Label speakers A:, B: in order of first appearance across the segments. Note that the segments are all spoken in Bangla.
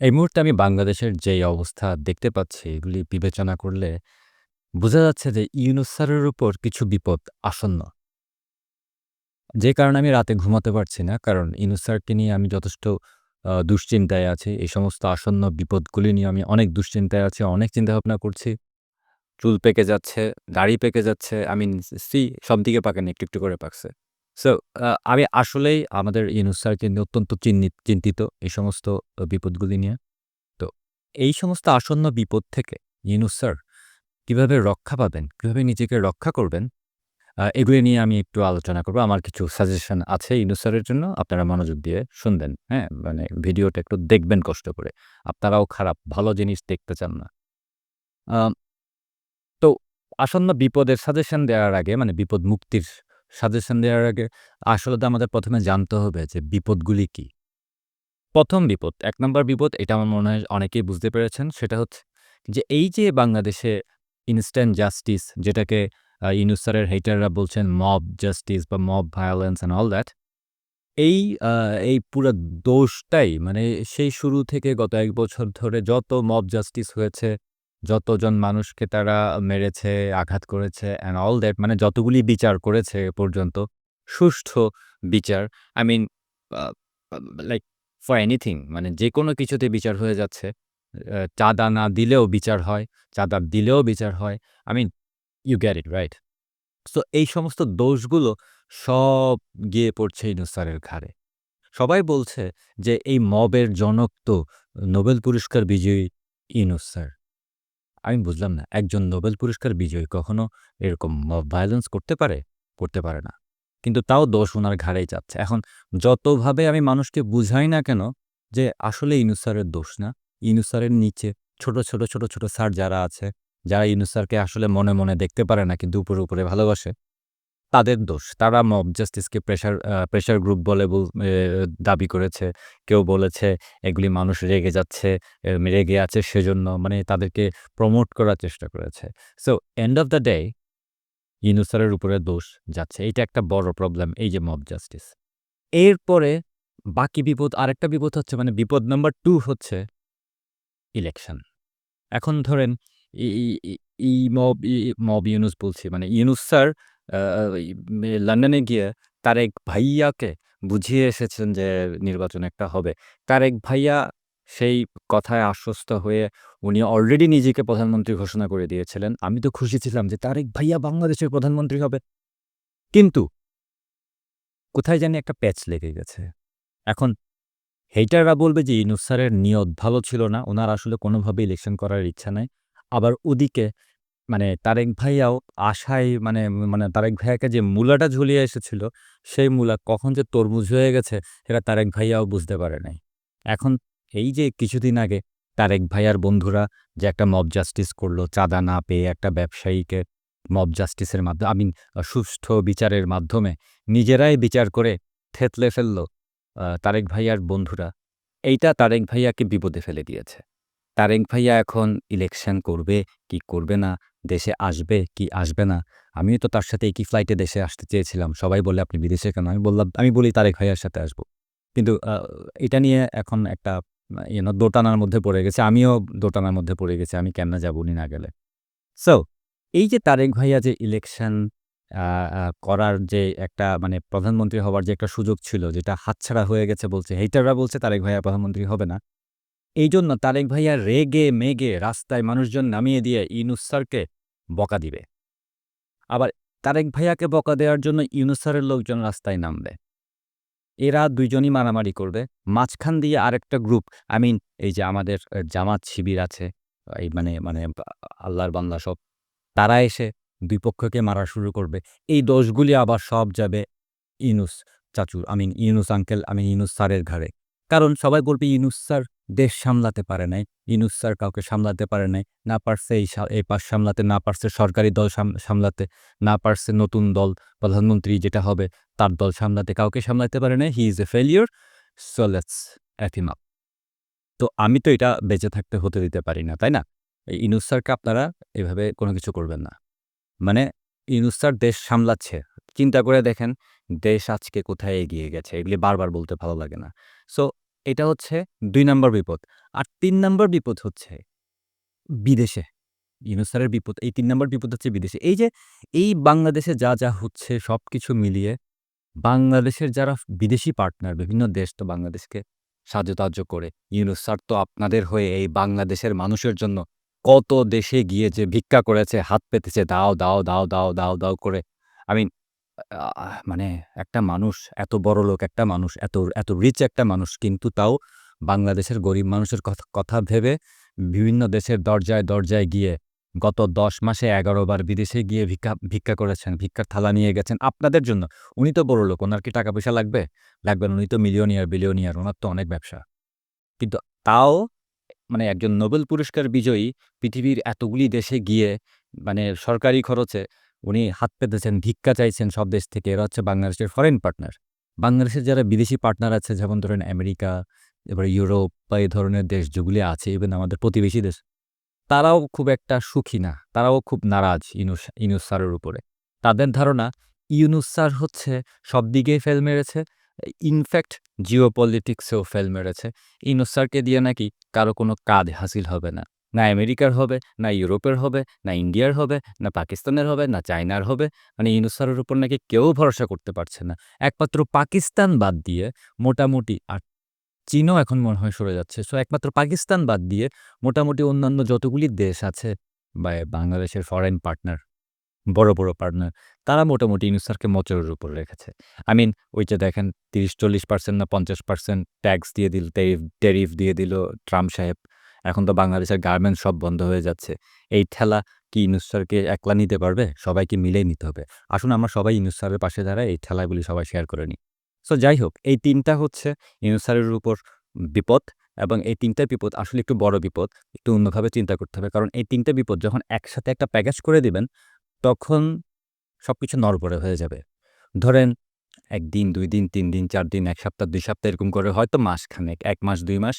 A: এই মুহূর্তে আমি বাংলাদেশের যেই অবস্থা দেখতে পাচ্ছি, এগুলি বিবেচনা করলে বোঝা যাচ্ছে যে ইউনুস স্যারের উপর কিছু বিপদ আসন্ন। যে কারণে আমি রাতে ঘুমাতে পারছি না। কারণ ইউনুস স্যারকে নিয়ে আমি যথেষ্ট দুশ্চিন্তায় আছি। এই সমস্ত আসন্ন বিপদগুলি নিয়ে আমি অনেক দুশ্চিন্তায় আছি, অনেক চিন্তাভাবনা করছি। চুল পেকে যাচ্ছে, দাড়ি পেকে যাচ্ছে। আমি সি সবদিকে পাকেনি, একটু, একটু করে পাকছে। সো আমি আসলেই আমাদের ইউনুস নিয়ে অত্যন্ত চিন্নিত চিন্তিত এই সমস্ত বিপদগুলি নিয়ে। তো এই সমস্ত আসন্ন বিপদ থেকে ইউনুস স্যার কীভাবে রক্ষা পাবেন, কীভাবে নিজেকে রক্ষা করবেন, এগুলি নিয়ে আমি একটু আলোচনা করব। আমার কিছু সাজেশন আছে ইউনুস স্যারের জন্য। আপনারা মনোযোগ দিয়ে শুনবেন, হ্যাঁ? মানে ভিডিওটা একটু দেখবেন কষ্ট করে। আপনারাও খারাপ, ভালো জিনিস দেখতে চান না। তো আসন্ন বিপদের সাজেশন দেওয়ার আগে মানে বিপদ মুক্তির সাজেশন দেওয়ার আগে আসলে তো আমাদের প্রথমে জানতে হবে যে বিপদগুলি কি প্রথম বিপদ, এক নম্বর বিপদ এটা আমার মনে হয় অনেকেই বুঝতে পেরেছেন। সেটা হচ্ছে যে এই যে বাংলাদেশে ইনস্ট্যান্ট জাস্টিস যেটাকে ইউনুস হেটাররা বলছেন মব জাস্টিস বা mob violence and all that. এই এই পুরা দোষটাই মানে সেই শুরু থেকে গত এক বছর ধরে যত মব জাস্টিস হয়েছে, যতজন মানুষকে তারা মেরেছে, আঘাত করেছে অ্যান্ড অল দ্যাট মানে যতগুলি বিচার করেছে এ পর্যন্ত, সুষ্ঠু বিচার I mean like for anything মানে যেকোনো কিছুতে বিচার হয়ে যাচ্ছে। চাঁদা না দিলেও বিচার হয়, চাঁদা দিলেও বিচার হয়। I mean you get it right? So এই সমস্ত দোষগুলো সব গিয়ে পড়ছে ইউনুস স্যারের ঘাড়ে। সবাই বলছে যে এই মবের জনক তো নোবেল পুরস্কার বিজয়ী ইউনুস স্যার। আমি বুঝলাম না, একজন নোবেল পুরস্কার বিজয়ী কখনো এরকম ভায়োলেন্স করতে পারে? করতে পারে না। কিন্তু তাও দোষ ওনার ঘাড়েই চাচ্ছে এখন যতভাবে আমি মানুষকে বুঝাই না কেন যে আসলে ইনুসারের দোষ না। ইনুসারের নিচে ছোট, ছোট, ছোট, ছোট স্যার যারা আছে, যারা ইনুসারকে আসলে মনে, মনে দেখতে পারে না কিন্তু উপরে, উপরে ভালোবাসে, তাদের দোষ। তারা মব জাস্টিসকে প্রেশার প্রেশার গ্রুপ বলে দাবি করেছে। কেউ বলেছে এগুলি মানুষ রেগে যাচ্ছে, রেগে আছে সেজন্য মানে তাদেরকে প্রমোট করার চেষ্টা করেছে। So end of the day Yunus স্যারের উপরে দোষ যাচ্ছে। এটা একটা বড় প্রবলেম এই যে মব জাস্টিস। এরপরে বাকি বিপদ আরেকটা বিপদ হচ্ছে মানে বিপদ নাম্বার টু হচ্ছে ইলেকশন। এখন ধরেন ই মব ই মব ইউনুস বলছি মানে ইউনুস স্যার লন্ডনে গিয়ে তারেক ভাইয়াকে বুঝিয়ে এসেছেন যে নির্বাচন একটা হবে। তারেক ভাইয়া সেই কথায় আশ্বস্ত হয়ে উনি অলরেডি নিজেকে প্রধানমন্ত্রী ঘোষণা করে দিয়েছিলেন। আমি তো খুশি ছিলাম যে তারেক ভাইয়া বাংলাদেশের প্রধানমন্ত্রী হবে। কিন্তু কোথায় জানি একটা প্যাচ লেগে গেছে। এখন হেটাররা বলবে যে ইউনুস স্যারের নিয়ত ভালো ছিল না। ওনার আসলে কোনোভাবেই ইলেকশন করার ইচ্ছা নাই। আবার ওদিকে মানে তারেক ভাইয়াও আশায় মানে মানে তারেক ভাইয়াকে যে মূলাটা ঝুলিয়ে এসেছিল, সেই মূলা কখন যে তরমুজ হয়ে গেছে সেটা তারেক ভাইয়াও বুঝতে পারে নাই। এখন এই যে কিছুদিন আগে তারেক ভাইয়ার বন্ধুরা যে একটা মব জাস্টিস করল চাঁদা না পেয়ে একটা ব্যবসায়ীকে মব জাস্টিসের মাধ্যমে আই মিন সুষ্ঠু বিচারের মাধ্যমে নিজেরাই বিচার করে থেতলে ফেলল তারেক ভাইয়ার বন্ধুরা। এইটা তারেক ভাইয়াকে বিপদে ফেলে দিয়েছে। তারেক ভাইয়া এখন ইলেকশন করবে কি করবে না, দেশে আসবে কি আসবে না। আমিও তো তার সাথে একই ফ্লাইটে দেশে আসতে চেয়েছিলাম। সবাই বলে, "আপনি বিদেশে কেন?" আমি বললাম আমি বলি তারেক ভাইয়ার সাথে আসব। কিন্তু এটা নিয়ে এখন একটা দোটানার মধ্যে পড়ে গেছে। আমিও দোটানার মধ্যে পড়ে গেছি। আমি কেমনে যাব উনি না গেলে। সো এই যে তারেক ভাইয়া যে ইলেকশন করার যে একটা মানে প্রধানমন্ত্রী হওয়ার যে একটা সুযোগ ছিল যেটা হাতছাড়া হয়ে গেছে বলছে। হেটাররা বলছে তারেক ভাইয়া প্রধানমন্ত্রী হবে না। এই জন্য তারেক ভাইয়া রেগে মেগে রাস্তায় মানুষজন নামিয়ে দিয়ে ইউনুস স্যারকে বকা দিবে। আবার তারেক ভাইয়াকে বকা দেওয়ার জন্য ইউনুস স্যারের লোকজন রাস্তায় নামবে। এরা দুইজনই মারামারি করবে। মাঝখান দিয়ে আরেকটা গ্রুপ আই মিন এই যে আমাদের জামাত শিবির আছে, এই মানে মানে আল্লাহর বান্দা সব। তারা এসে ২ পক্ষকে মারা শুরু করবে। এই দোষগুলি আবার সব যাবে Yunus চাচুর I mean Yunus uncle I mean Yunus স্যারের ঘাড়ে। কারণ সবাই বলবে ইউনুস স্যার দেশ সামলাতে পারে নাই। ইউনুস স্যার কাউকে সামলাতে পারে নাই। না পারছে এই এই পাশ সামলাতে, না পারছে সরকারি দল সাম সামলাতে, না পারছে নতুন দল প্রধানমন্ত্রী যেটা হবে তার দল সামলাতে। কাউকে সামলাতে পারে নাই। He is a failure. So let's up. তো আমি তো এটা বেঁচে থাকতে হতে দিতে পারি না, তাই না? এই ইউনুস স্যারকে আপনারা এভাবে কোনো কিছু করবেন না। মানে ইউনুস স্যার দেশ সামলাচ্ছে। চিন্তা করে দেখেন দেশ আজকে কোথায় এগিয়ে গেছে। এগুলি বারবার বলতে ভালো লাগে না। সো এটা হচ্ছে দুই নাম্বার বিপদ। আর তিন নাম্বার বিপদ হচ্ছে বিদেশে। ইউনূস স্যারের বিপদ এই তিন নাম্বার বিপদ হচ্ছে বিদেশে। এই যে এই বাংলাদেশে যা, যা হচ্ছে সবকিছু মিলিয়ে বাংলাদেশের যারা বিদেশি পার্টনার বিভিন্ন দেশ তো বাংলাদেশকে সাহায্য-টাহায্য করে। ইউনূস স্যার তো আপনাদের হয়ে এই বাংলাদেশের মানুষের জন্য কত দেশে গিয়ে যে ভিক্ষা করেছে, হাত পেতেছে দাও, দাও, দাও, দাও, দাও, দাও করে। আই মিন মানে একটা মানুষ এত বড়লোক একটা মানুষ, এত, এত রিচ একটা মানুষ কিন্তু তাও বাংলাদেশের গরিব মানুষের কথা কথা ভেবে বিভিন্ন দেশের দরজায়, দরজায় গিয়ে গত ১০ মাসে ১১ বার বিদেশে গিয়ে ভিক্ষা ভিক্ষা করেছেন। ভিক্ষার থালা নিয়ে গেছেন আপনাদের জন্য। উনি তো বড়লোক। উনার কি টাকা-পয়সা লাগবে? লাগবে না। উনি তো মিলিয়নিয়ার, বিলিয়নিয়ার। ওনার তো অনেক ব্যবসা। কিন্তু তাও মানে একজন নোবেল পুরস্কার বিজয়ী পৃথিবীর এতগুলি দেশে গিয়ে মানে সরকারি খরচে উনি হাত পেতেছেন, ভিক্ষা চাইছেন সব দেশ থেকে। এরা হচ্ছে বাংলাদেশের ফরেন পার্টনার। বাংলাদেশের যারা বিদেশি পার্টনার আছে যেমন ধরেন আমেরিকা, এবারে ইউরোপ বা এই ধরনের দেশ যেগুলি আছে ইভেন আমাদের প্রতিবেশী দেশ, তারাও খুব একটা সুখী না। তারাও খুব নারাজ ইউনুস ইউনুস স্যারের উপরে। তাদের ধারণা ইউনুস স্যার হচ্ছে সব দিকেই ফেল মেরেছে। ইনফ্যাক্ট জিওপলিটিক্সেও ফেল মেরেছে। ইউনুস স্যারকে দিয়ে নাকি কারও কোনো কাজ হাসিল হবে না। না আমেরিকার হবে, না ইউরোপের হবে, না ইন্ডিয়ার হবে, না পাকিস্তানের হবে, না চায়নার হবে। মানে ইউনুস স্যারের উপর নাকি কেউ ভরসা করতে পারছে না। একমাত্র পাকিস্তান বাদ দিয়ে মোটামুটি আর চীনও এখন মনে হয় সরে যাচ্ছে। সো একমাত্র পাকিস্তান বাদ দিয়ে মোটামুটি অন্যান্য যতগুলি দেশ আছে বা বাংলাদেশের ফরেন পার্টনার, বড়, বড় পার্টনার তারা মোটামুটি ইউনুস স্যারকে মোচড়ের উপর রেখেছে। আই মিন ওই যে দেখেন ৩০-৪০% না ৫০% ট্যাক্স দিয়ে দিল, টেরিফ টেরিফ দিয়ে দিল ট্রাম্প সাহেব। এখন তো বাংলাদেশের গার্মেন্টস সব বন্ধ হয়ে যাচ্ছে। এই ঠেলা কি ইউনুস স্যারকে একলা নিতে পারবে? সবাইকে মিলেই নিতে হবে। আসুন আমরা সবাই ইউনুস স্যারের পাশে দাঁড়াই, এই ঠেলাগুলি সবাই শেয়ার করে নিই। সো যাই হোক, এই তিনটা হচ্ছে ইউনুস স্যারের উপর বিপদ এবং এই ৩ টা বিপদ আসলে একটু বড় বিপদ। একটু অন্যভাবে চিন্তা করতে হবে। কারণ এই ৩ টা বিপদ যখন একসাথে একটা প্যাকেজ করে দিবেন, তখন সব কিছু নড়বড়ে হয়ে যাবে। ধরেন ১ দিন, ২ দিন, তিন দিন, চার দিন, এক সপ্তাহ, দুই সপ্তাহ এরকম করে হয়তো মাসখানেক, এক মাস, দুই মাস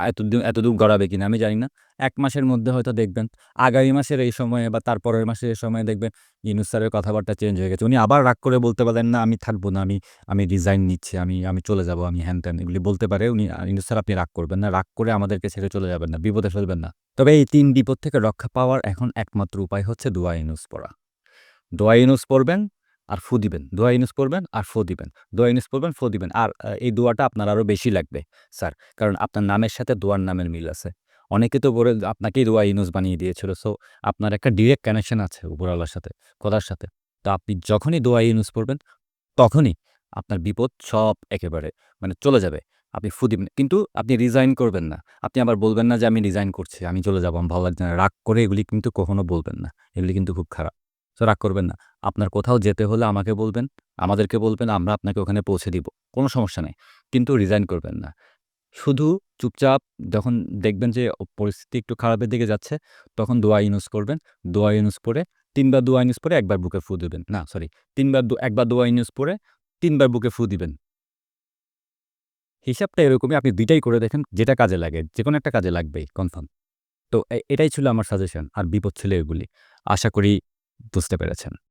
A: এতদূর এতদূর গড়াবে কিনা আমি জানি না। এক মাসের মধ্যে হয়তো দেখবেন আগামী মাসের এই সময়ে বা তার পরের মাসের এই সময়ে দেখবেন ইউনুস স্যারের কথাবার্তা চেঞ্জ হয়ে গেছে। উনি আবার রাগ করে বলতে পারেন না আমি থাকব না, আমি আমি রিজাইন নিচ্ছি, আমি আমি চলে যাব, আমি হ্যান-ত্যান এগুলি বলতে পারে। উনি ইউনুস স্যার আপনি রাগ করবেন না। রাগ করে আমাদেরকে ছেড়ে চলে যাবেন না। বিপদে ফেলবেন না। তবে এই তিন বিপদ থেকে রক্ষা পাওয়ার এখন একমাত্র উপায় হচ্ছে দোয়া ইউনুস পড়া। দোয়া ইউনুস পড়বেন আর ফু দিবেন। দোয়া ইউনুস পড়বেন আর ফু দিবেন। দোয়া ইউনুস পড়বেন, ফু দিবেন। আর এই দোয়াটা আপনার আরও বেশি লাগবে স্যার। কারণ আপনার নামের সাথে দোয়ার নামের মিল আছে। অনেকে তো বলে আপনাকেই দোয়া ইউনুস বানিয়ে দিয়েছিল। সো আপনার একটা ডিরেক্ট কানেকশন আছে উপরওয়ালার সাথে, খোদার সাথে। তো আপনি যখনই দোয়া ইউনুস পড়বেন তখনই আপনার বিপদ সব একেবারে মানে চলে যাবে। আপনি ফু দিবেন। কিন্তু আপনি রিজাইন করবেন না। আপনি আবার বলবেন না যে আমি রিজাইন করছি, আমি চলে যাব, আমি ভালো লাগছে না। রাগ করে এগুলি কিন্তু কখনো বলবেন না। এগুলি কিন্তু খুব খারাপ। সো রাগ করবেন না। আপনার কোথাও যেতে হলে আমাকে বলবেন, আমাদেরকে বলবেন, আমরা আপনাকে ওখানে পৌঁছে দিব। কোনো সমস্যা নাই। কিন্তু রিজাইন করবেন না। শুধু চুপচাপ যখন দেখবেন যে পরিস্থিতি একটু খারাপের দিকে যাচ্ছে তখন দোয়া ইউনুস করবেন। দোয়া ইউনুস পড়ে ৩ বার দোয়া ইউনুস পড়ে ১ বার বুকে ফু দিবেন। না সরি ৩ বার ১ বার দোয়া ইউনুস পড়ে ৩ বার বুকে ফু দিবেন। হিসাবটা এরকমই আপনি দুইটাই করে দেখেন যেটা কাজে লাগে। যেকোনো একটা কাজে লাগবেই কনফার্ম। তো এটাই ছিল আমার সাজেশন। আর বিপদ ছিল এগুলি। আশা করি বুঝতে পেরেছেন।